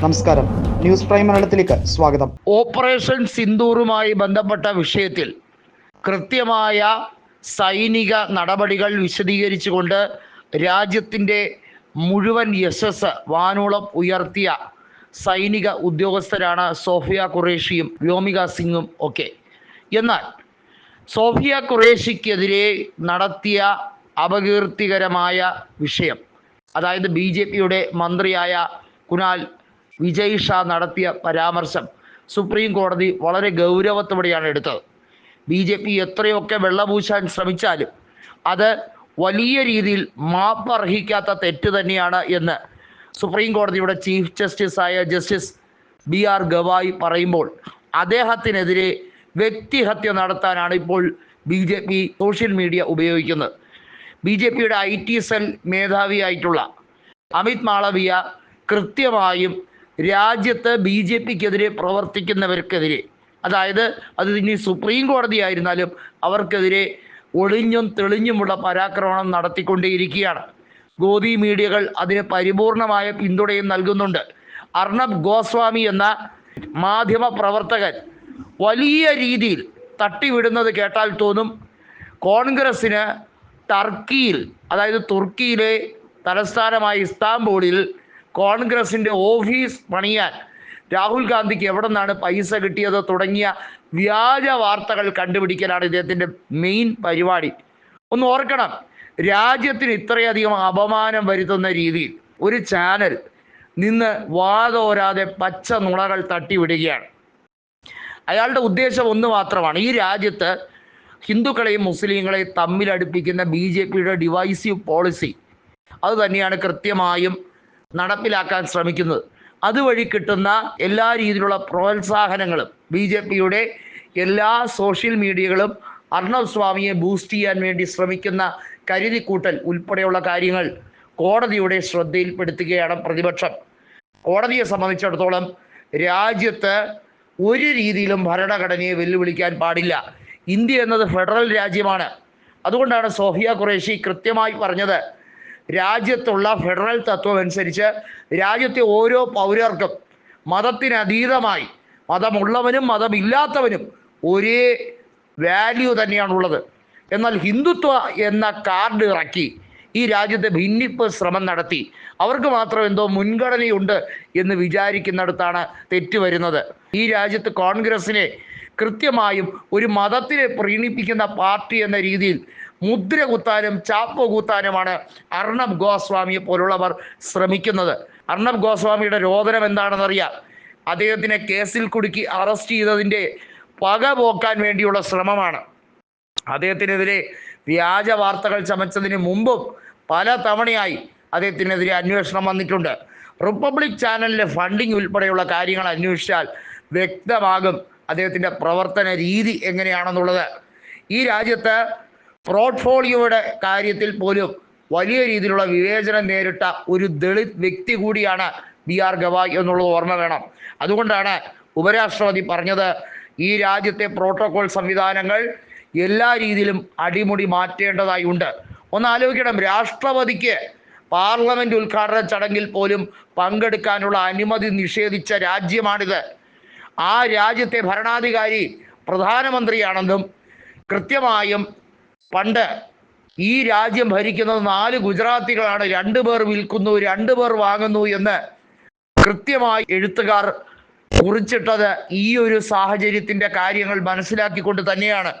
നമസ്കാരം. News prime മലയാളത്തിലേക്ക് സ്വാഗതം. ഓപ്പറേഷൻ സിന്ദൂറുമായി ബന്ധപ്പെട്ട വിഷയത്തിൽ കൃത്യമായ സൈനിക നടപടികൾ വിശദീകരിച്ചുകൊണ്ട് രാജ്യത്തിന്റെ മുഴുവൻ യശസ് വാനോളം ഉയർത്തിയ സൈനിക ഉദ്യോഗസ്ഥരാണ് സോഫിയ ഖുറേഷിയും വ്യോമിക സിംഗും ഒക്കെ. എന്നാൽ സോഫിയ ഖുറേഷിക്കെതിരെ നടത്തിയ അപകീർത്തികരമായ വിഷയം അതായത് ബി ജെ പിയുടെ മന്ത്രിയായ കുനാൽ വിജയ് ഷാ നടത്തിയ പരാമർശം സുപ്രീം കോടതി വളരെ ഗൗരവത്തോടെയാണ് എടുത്തത്. ബി ജെ പി എത്രയൊക്കെ വെള്ളപൂശാൻ ശ്രമിച്ചാലും അത് വലിയ രീതിയിൽ മാപ്പർഹിക്കാത്ത തെറ്റ് തന്നെയാണ് എന്ന് സുപ്രീം കോടതിയുടെ ചീഫ് ജസ്റ്റിസ് ആയ ജസ്റ്റിസ് ബി ആർ ഗവായി പറയുമ്പോൾ അദ്ദേഹത്തിനെതിരെ വ്യക്തിഹത്യ നടത്താനാണ് ഇപ്പോൾ B J P social media ഉപയോഗിക്കുന്നത്. ബി ജെ പിയുടെ ഐ ടി സെൽ മേധാവിയായിട്ടുള്ള അമിത് മാളവിയ കൃത്യമായും രാജ്യത്ത് ബി ജെ പിക്കെതിരെ പ്രവർത്തിക്കുന്നവർക്കെതിരെ. അതായത് അത് ഇനി സുപ്രീം കോടതി ആയിരുന്നാലും അവർക്കെതിരെ ഒളിഞ്ഞും തെളിഞ്ഞുമുള്ള പരാക്രമണം നടത്തിക്കൊണ്ടേയിരിക്കുകയാണ്. ഗോദി മീഡിയകൾ അതിന് പരിപൂർണമായ പിന്തുണയും നൽകുന്നുണ്ട്. അർണബ് ഗോസ്വാമി എന്ന മാധ്യമ പ്രവർത്തകൻ വലിയ രീതിയിൽ തട്ടിവിടുന്നത് കേട്ടാൽ തോന്നും കോൺഗ്രസ്സിന് ടർക്കിയിൽ അതായത് തുർക്കിയിലെ തലസ്ഥാനമായ ഇസ്താംബൂളിൽ കോൺഗ്രസിന്റെ ഓഫീസ് പണിയാൻ രാഹുൽ ഗാന്ധിക്ക് എവിടെ നിന്നാണ് പൈസ കിട്ടിയത് തുടങ്ങിയ വ്യാജ വാർത്തകൾ കണ്ടുപിടിക്കലാണ് ഇദ്ദേഹത്തിന്റെ മെയിൻ പരിപാടി. ഒന്ന് ഓർക്കണം രാജ്യത്തിന് ഇത്രയധികം അപമാനം വരുത്തുന്ന രീതിയിൽ ഒരു ചാനൽ നിന്ന് വാതോരാതെ പച്ച നുണകൾ തട്ടിവിടുകയാണ്. അയാളുടെ ഉദ്ദേശം ഒന്ന് മാത്രമാണ് ഈ രാജ്യത്ത് ഹിന്ദുക്കളെയും മുസ്ലിങ്ങളെയും തമ്മിലടുപ്പിക്കുന്ന ബി ജെ പിയുടെ ഡിവൈസീവ് പോളിസി അത് തന്നെയാണ് കൃത്യമായും നടപ്പിലാക്കാൻ ശ്രമിക്കുന്നത്. അതുവഴി കിട്ടുന്ന എല്ലാ രീതിയിലുള്ള പ്രോത്സാഹനങ്ങളും ബി ജെ പിയുടെ എല്ലാ സോഷ്യൽ മീഡിയകളും അർണവ് സ്വാമിയെ ബൂസ്റ്റ് ചെയ്യാൻ വേണ്ടി ശ്രമിക്കുന്ന കരുതിക്കൂട്ടൽ ഉൾപ്പെടെയുള്ള കാര്യങ്ങൾ കോടതിയുടെ ശ്രദ്ധയിൽപ്പെടുത്തുകയാണ് പ്രതിപക്ഷം. കോടതിയെ സംബന്ധിച്ചിടത്തോളം രാജ്യത്ത് ഒരു രീതിയിലും ഭരണഘടനയെ വെല്ലുവിളിക്കാൻ പാടില്ല. ഇന്ത്യ എന്നത് ഫെഡറൽ രാജ്യമാണ്. അതുകൊണ്ടാണ് സോഫിയ ഖുറേഷി കൃത്യമായി പറഞ്ഞത്. രാജ്യത്തുള്ള ഫെഡറൽ തത്വം അനുസരിച്ച് രാജ്യത്തെ ഓരോ പൗരർക്കും മതത്തിനതീതമായി മതമുള്ളവനും മതമില്ലാത്തവനും ഒരേ വാല്യൂ തന്നെയാണുള്ളത്. എന്നാൽ ഹിന്ദുത്വ എന്ന കാർഡ് ഇറക്കി ഈ രാജ്യത്തെ ഭിന്നിപ്പ് ശ്രമം നടത്തി. അവർക്ക് മാത്രം എന്തോ മുൻഗണനയുണ്ട് എന്ന് വിചാരിക്കുന്നിടത്താണ് തെറ്റ് വരുന്നത്. ഈ രാജ്യത്ത് കോൺഗ്രസിനെ കൃത്യമായും ഒരു മതത്തിനെ പ്രീണിപ്പിക്കുന്ന പാർട്ടി എന്ന രീതിയിൽ മുദ്ര കുത്താനും ചാപ്പ് കുത്താനുമാണ് അർണബ് ഗോസ്വാമിയെ പോലുള്ളവർ ശ്രമിക്കുന്നത്. അർണബ് ഗോസ്വാമിയുടെ രോദനം എന്താണെന്നറിയാം? അദ്ദേഹത്തിനെ കേസിൽ കുടുക്കി അറസ്റ്റ് ചെയ്തതിന്റെ പക പോക്കാൻ വേണ്ടിയുള്ള ശ്രമമാണ്. അദ്ദേഹത്തിനെതിരെ വ്യാജ വാർത്തകൾ ചമച്ചതിന് മുമ്പും പല തവണയായി അദ്ദേഹത്തിനെതിരെ അന്വേഷണം വന്നിട്ടുണ്ട്. റിപ്പബ്ലിക് ചാനലിലെ ഫണ്ടിങ് ഉൾപ്പെടെയുള്ള കാര്യങ്ങൾ അന്വേഷിച്ചാൽ വ്യക്തമാകും അദ്ദേഹത്തിന്റെ പ്രവർത്തന രീതി എങ്ങനെയാണെന്നുള്ളത്. ഈ രാജ്യത്ത് പോർട്ട്ഫോളിയോയുടെ കാര്യത്തിൽ പോലും വലിയ രീതിയിലുള്ള വിവേചനം നേരിട്ട ഒരു ദളിത് വ്യക്തി കൂടിയാണ് ബി ആർ ഗവായ് എന്നുള്ളത് ഓർമ്മ വേണം. അതുകൊണ്ടാണ് ഉപരാഷ്ട്രപതി പറഞ്ഞത് ഈ രാജ്യത്തെ പ്രോട്ടോകോൾ സംവിധാനങ്ങൾ എല്ലാ രീതിയിലും അടിമുടി മാറ്റേണ്ടതായി ഉണ്ട് ഒന്ന് ആലോചിക്കണം രാഷ്ട്രപതിക്ക് പാർലമെന്റ് ഉദ്ഘാടന ചടങ്ങിൽ പോലും പങ്കെടുക്കാനുള്ള അനുമതി നിഷേധിച്ച രാജ്യമാണിത്. ആ രാജ്യത്തെ ഭരണാധികാരി പ്രധാനമന്ത്രിയാണെന്നും കൃത്യമായും പണ്ട് ഈ രാജ്യം ഭരിക്കുന്നത് നാല് ഗുജറാത്തികളാണ്. രണ്ടു പേർ വിൽക്കുന്നു രണ്ടു പേർ വാങ്ങുന്നു എന്ന് കൃത്യമായി എഴുത്തുകാർ കുറിച്ചിട്ടത് ഈ ഒരു സാഹചര്യത്തിന്റെ കാര്യങ്ങൾ മനസ്സിലാക്കിക്കൊണ്ട് തന്നെയാണ്.